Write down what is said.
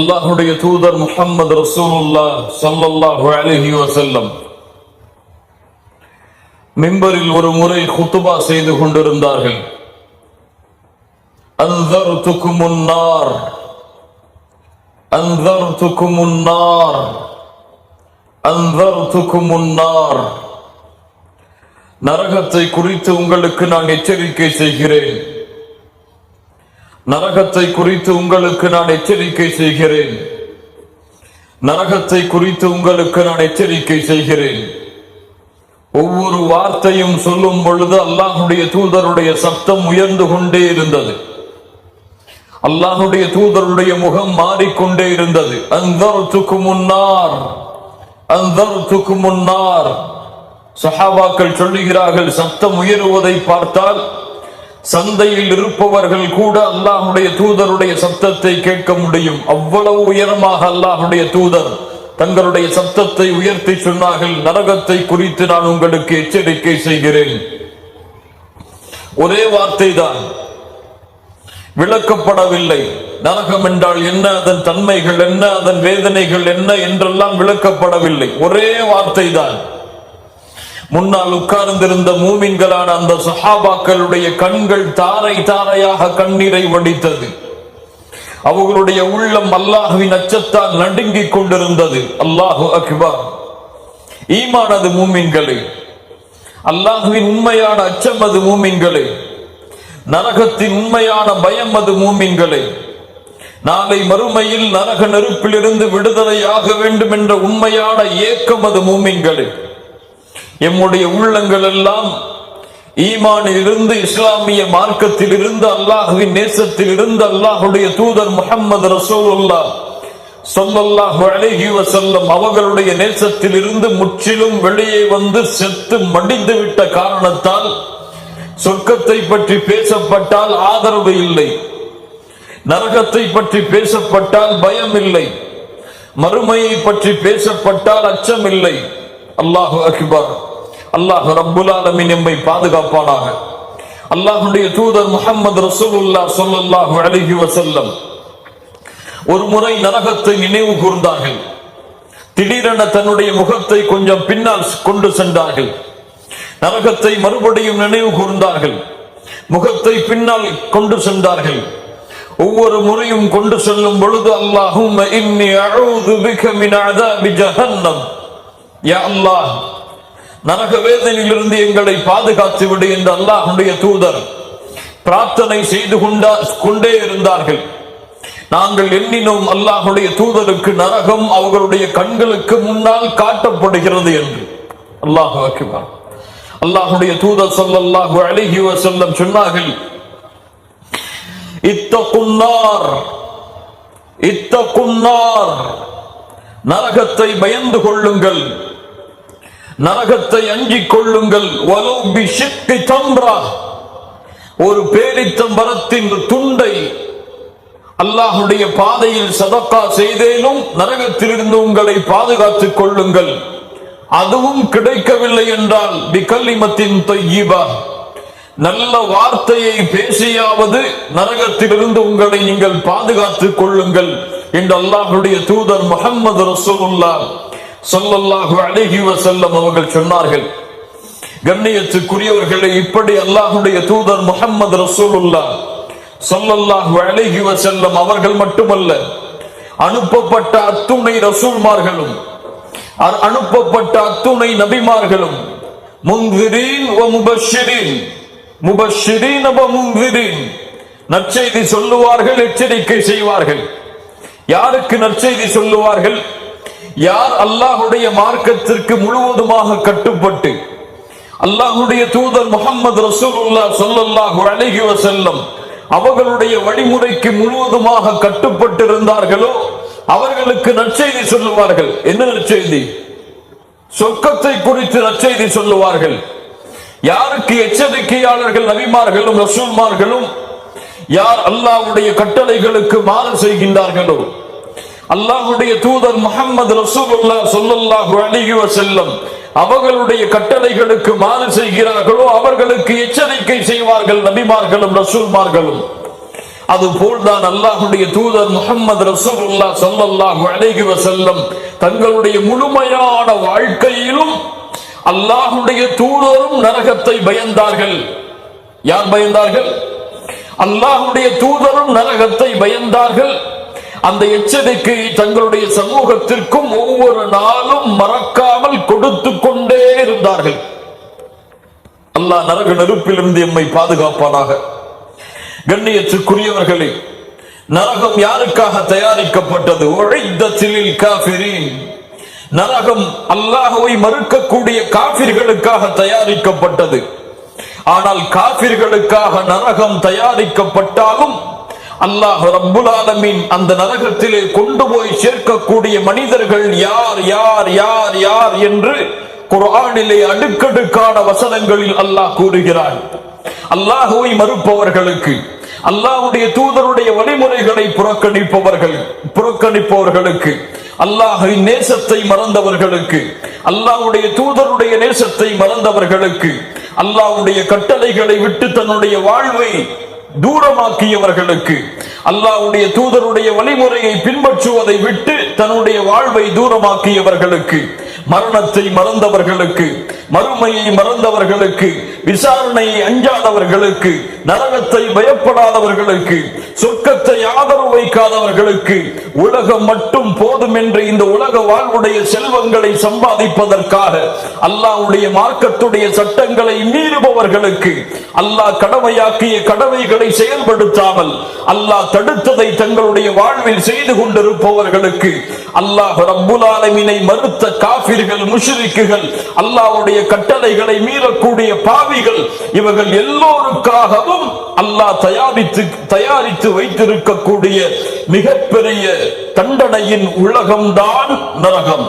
அல்லாஹுடைய தூதர் முஹம்மது ரசூலுல்லா சல்லல்லாஹு அலைஹி வஸல்லம். மிம்பரில் ஒரு முறை குத்துபா செய்து கொண்டிருந்தார்கள். அன்தர்துக்கும் முன்னார் அன்தர்துக்கும் முன்னார் துக்கு முன்னார் நரகத்தை குறித்து உங்களுக்கு நான் எச்சரிக்கை செய்கிறேன். நரகத்தை குறித்து உங்களுக்கு நான் எச்சரிக்கை செய்கிறேன். நரகத்தை குறித்து உங்களுக்கு நான் எச்சரிக்கை செய்கிறேன். ஒவ்வொரு வார்த்தையும் சொல்லும் பொழுது அல்லாஹுடைய தூதருடைய சப்தம் உயர்ந்து கொண்டே இருந்தது. அல்லாஹுடைய தூதருடைய முகம் மாறிக்கொண்டே இருந்தது. அந்தர்த்துக்கு முன்னார் அந்தர்த்துக்கு முன்னார் சஹாபாக்கள் சொல்லுகிறார்கள் சப்தம் உயருவதை பார்த்தால் சந்தையில் இருப்பவர்கள் கூட அல்லாஹுடைய தூதருடைய சத்தத்தை கேட்க முடியும். அவ்வளவு உயரமாக அல்லாஹுடைய தூதர் தங்களுடைய சத்தத்தை உயர்த்தி சொன்னார்கள். நரகத்தை குறித்து நான் உங்களுக்கு எச்சரிக்கை செய்கிறேன். ஒரே வார்த்தை தான் விளக்கப்படவில்லை. நரகம் என்றால் என்ன? அதன் தன்மைகள் என்ன? அதன் வேதனைகள் என்ன? என்றெல்லாம் விளக்கப்படவில்லை. ஒரே வார்த்தை தான் முன்னால் உட்கார்ந்திருந்த மூமின்களான அந்த சஹாபாக்களுடைய கண்கள் தாரை தாரையாக கண்ணீரை வடித்தது. அவர்களுடைய உள்ளம் அல்லாஹுவின் அச்சத்தால் நடுங்கிக் கொண்டிருந்தது. அல்லாஹு அக்பர். ஈமானது மூமின்களே. அல்லாஹுவின் உண்மையான அச்சம் அது மூமின்களே. நரகத்தின் உண்மையான பயம் அது மூமின்களே. நாளை மறுமையில் நரக நெருப்பிலிருந்து விடுதலையாக வேண்டும் என்ற உண்மையான ஏக்கம் அது மூமின்களே. எம்முடைய உள்ளங்கள் எல்லாம் ஈமானில் இருந்து இஸ்லாமிய மார்க்கத்தில் இருந்து அல்லாஹுவின் நேசத்தில் இருந்து அல்லாஹுடைய தூதர் முகமது ரசூலுல்லா சொல்லல்லாஹு அழகி வசல்லம் அவர்களுடைய நேசத்தில் இருந்து முற்றிலும் வெளியே வந்து செத்து மடிந்து விட்ட காரணத்தால் சொர்க்கத்தை பற்றி பேசப்பட்டால் ஆதரவு இல்லை. நரகத்தை பற்றி பேசப்பட்டால் பயம் இல்லை. மறுமையை பற்றி பேசப்பட்டால் அச்சம் இல்லை. அல்லாஹு அக்பர். அல்லாஹ் ரப்புல் ஆலமீன் எம்மை பாதுகாப்பானாக. அல்லாஹுடைய தூதர் முஹம்மது ரசூலுல்லா சொல்லல்லாஹு அழகி வசல்லம் ஒரு முறை நரகத்தை நினைவு கூர்ந்தார்கள். திடீரென தன்னுடைய முகத்தை கொஞ்சம் பின்னால் கொண்டு சென்றார்கள். நரகத்தை மறுபடியும் நினைவு கூர்ந்தார்கள். முகத்தை பின்னால் கொண்டு சென்றார்கள். ஒவ்வொரு முறையும் கொண்டு செல்லும் பொழுது அல்லாஹும் இன்னி அழுது பிக மின் அதாபி ஜஹன்னம். யா அல்லாஹ் நரக வேதனையிலிருந்து எங்களை பாதுகாத்து விடு என்று அல்லாஹுடைய தூதர் பிரார்த்தனை செய்து கொண்டா கொண்டே இருந்தார்கள். நாங்கள் எண்ணினோம் அல்லாஹுடைய தூதருக்கு நரகம் அவர்களுடைய கண்களுக்கு முன்னால் காட்டப்படுகிறது என்று. அல்லாஹ் அக்பர். அல்லாஹுடைய தூதர் சொல்லல்லாஹு அழகி செல்லம் சொன்னார்கள் இத்தகுன்னார் இத்தகுன்னார் நரகத்தை பயந்து கொள்ளுங்கள். நரகத்தை அஞ்சிக் கொள்ளுங்கள். வலோ பிஷிக்கு மரத்தின் ஒரு துண்டை அல்லாஹுடைய பாதையில் சதக்கா செய்தேனும் நரகத்திலிருந்து உங்களை பாதுகாத்துக் கொள்ளுங்கள். அதுவும் கிடைக்கவில்லை என்றால் விகல்லிமத்தின் தொய்யீபா நல்ல வார்த்தையை பேசியாவது நரகத்திலிருந்து உங்களை நீங்கள் பாதுகாத்துக் கொள்ளுங்கள். என்று அல்லாஹுடைய தூதர் முகமது ரசூல்லா சொல்லல்லாஹு அழகி வசல்லம் அவர்கள் சொன்னார்கள் கண்ணியத்துக்குரியவர்களை இப்படி அல்லாஹுடைய தூதர் முகமது ரசூலுல்லா சொல்லல்லாஹு அழகி வசல்லம் அவர்கள் மட்டுமல்ல அனுப்பப்பட்ட அத்துணை ரசூல்மார்களும் அனுப்பப்பட்ட அத்துணை நபிமார்களும் முன்திரீன் வ முபஷிரீன் முபஷிரீன் வ நற்செய்தி சொல்லுவார்கள் எச்சரிக்கை செய்வார்கள். யாருக்கு நற்செய்தி சொல்லுவார்கள்? யார் அல்லாஹுடைய மார்க்கத்திற்கு முழுவதுமாக கட்டுப்பட்டு அல்லாஹுடைய தூதர் முகமது ரசூலுல்லா சொல்லல்லாஹு அலைஹி வஸல்லம் அவர்களுடைய வழிமுறைக்கு முழுவதுமாக கட்டுப்பட்டிருந்தார்களோ அவர்களுக்கு நற்செய்தி சொல்லுவார்கள். என்ன நற்செய்தி? சொர்க்கத்தை குறித்து நற்செய்தி சொல்லுவார்கள். யாருக்கு எச்சரிக்கையாளர்கள் நபிமார்களும் ரசூல்மார்களும் யார் அல்லாஹ்வுடைய கட்டளைகளுக்கு மாறு செய்கின்றார்களோ அல்லாஹுடைய தூதர் முகமது ரசூலுல்லா ஸல்லல்லாஹு அலிஹி வசல்லம் அவர்களுடைய கட்டளைகளுக்கு மாறு செய்கிறார்களோ அவர்களுக்கு எச்சரிக்கை செய்வார்கள் நபிமார்களும் ரசூல்மார்களும். அதுபோல்தான் அல்லாஹுடைய தூதர் முகமது ரசூலுல்லா சொல்லல்லாஹு அலிஹி வசல்லம் தங்களுடைய முழுமையான வாழ்க்கையிலும் அல்லாஹுடைய தூதரும் நரகத்தை பயந்தார்கள். யார் பயந்தார்கள்? அல்லாஹுடைய தூதரும் நரகத்தை பயந்தார்கள். அந்த எச்சரிக்கை தங்களுடைய சமூகத்திற்கும் ஒவ்வொரு நாளும் மறக்காமல் கொடுத்து கொண்டே இருந்தார்கள். அல்லாஹ் நரக நெருப்பிலிருந்து எம்மை பாதுகாப்பானாக. கண்ணியத்துக்குரியவர்களே நரகம் யாருக்காக தயாரிக்கப்பட்டது? உழைத்தத்தில் காபிரின் நரகம் அல்லாஹுவை மறுக்கக்கூடிய காபிர்களுக்காக தயாரிக்கப்பட்டது. ஆனால் காபிர்களுக்காக நரகம் தயாரிக்கப்பட்டாலும் அல்லாஹ் ரப்புல் ஆலமீன் அந்த நரகத்திலே கொண்டு போய் சேர்க்கக்கூடிய மனிதர்கள் யார் யார் யார் யார் என்று குரானிலே அடுக்கடுக்கான வசனங்களில் அல்லாஹ் கூறுகிறான். அல்லாஹுவை மறுப்பவர்களுக்கு அல்லாஹுடைய தூதருடைய வழிமுறைகளை புறக்கணிப்பவர்கள் புறக்கணிப்பவர்களுக்கு அல்லாஹின் நேசத்தை மறந்தவர்களுக்கு அல்லாஹுடைய தூதருடைய நேசத்தை மறந்தவர்களுக்கு அல்லாஹ்வுடைய கட்டளைகளை விட்டு தன்னுடைய வாழ்வை தூரமாக்கியவர்களுக்கு. அல்லாஹ்வுடைய தூதருடைய வழிமுறையை பின்பற்றுவதை விட்டு தன்னுடைய வாழ்வை தூரமாக்கியவர்களுக்கு மரணத்தை மறந்தவர்களுக்கு மறுமையை மறந்தவர்களுக்கு விசாரணையை அஞ்சாதவர்களுக்கு நரகத்தை பயப்படாதவர்களுக்கு சொர்க்கத்தை ஆதரவு வைக்காதவர்களுக்கு உலகம் மட்டும் போதும் என்று இந்த உலக வாழ்வுடைய செல்வங்களை சம்பாதிப்பதற்காக அல்லாவுடைய மார்க்கத்துடைய சட்டங்களை மீறுபவர்களுக்கு அல்லாஹ் கடமையாக்கிய கடமைகளை செயல்படுத்தாமல் அல்லாஹ் தடுத்ததை தங்களுடைய வாழ்வில் செய்து கொண்டிருப்பவர்களுக்கு அல்லாஹ் ரப்புல் ஆலமீனை மறுத்த காபிர்கள் முஷ்ரிக்குகள் அல்லாஹ்வுடைய கட்டளைகளை மீறக்கூடிய பாவி பாவிகள் இவர்கள் எல்லோருக்காகவும் அல்லாஹ் தயாரித்து தயாரித்து வைத்திருக்கக்கூடிய மிகப்பெரிய தண்டனையின் உலகம்தான் நரகம்.